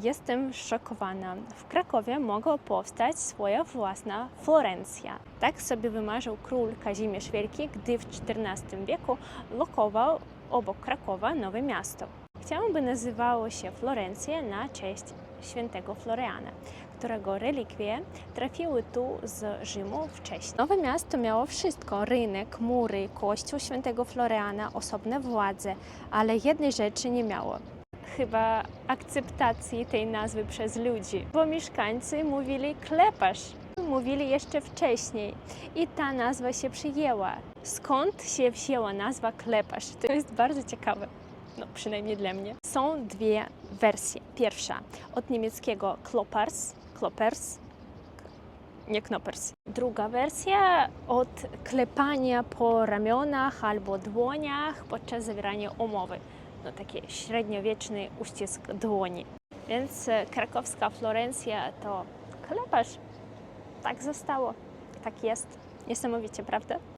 Jestem szokowana. W Krakowie mogła powstać swoja własna Florencja. Tak sobie wymarzył król Kazimierz Wielki, gdy w XIV wieku lokował obok Krakowa nowe miasto. Chciał, by nazywało się Florencja na cześć świętego Floriana, którego relikwie trafiły tu z Rzymu wcześniej. Nowe miasto miało wszystko: rynek, mury, kościół świętego Floriana, osobne władze, ale jednej rzeczy nie miało chyba akceptacji tej nazwy przez ludzi, bo mieszkańcy mówili kleparz. Mówili jeszcze wcześniej i ta nazwa się przyjęła. Skąd się wzięła nazwa kleparz? To jest bardzo ciekawe. No, przynajmniej dla mnie. Są dwie wersje. Pierwsza od niemieckiego klopars, klopers, nie knopers. Druga wersja od klepania po ramionach albo dłoniach podczas zawierania umowy no, taki średniowieczny uścisk dłoni. Więc e, krakowska Florencja to kleparz. Tak zostało. Tak jest. Niesamowicie, prawda?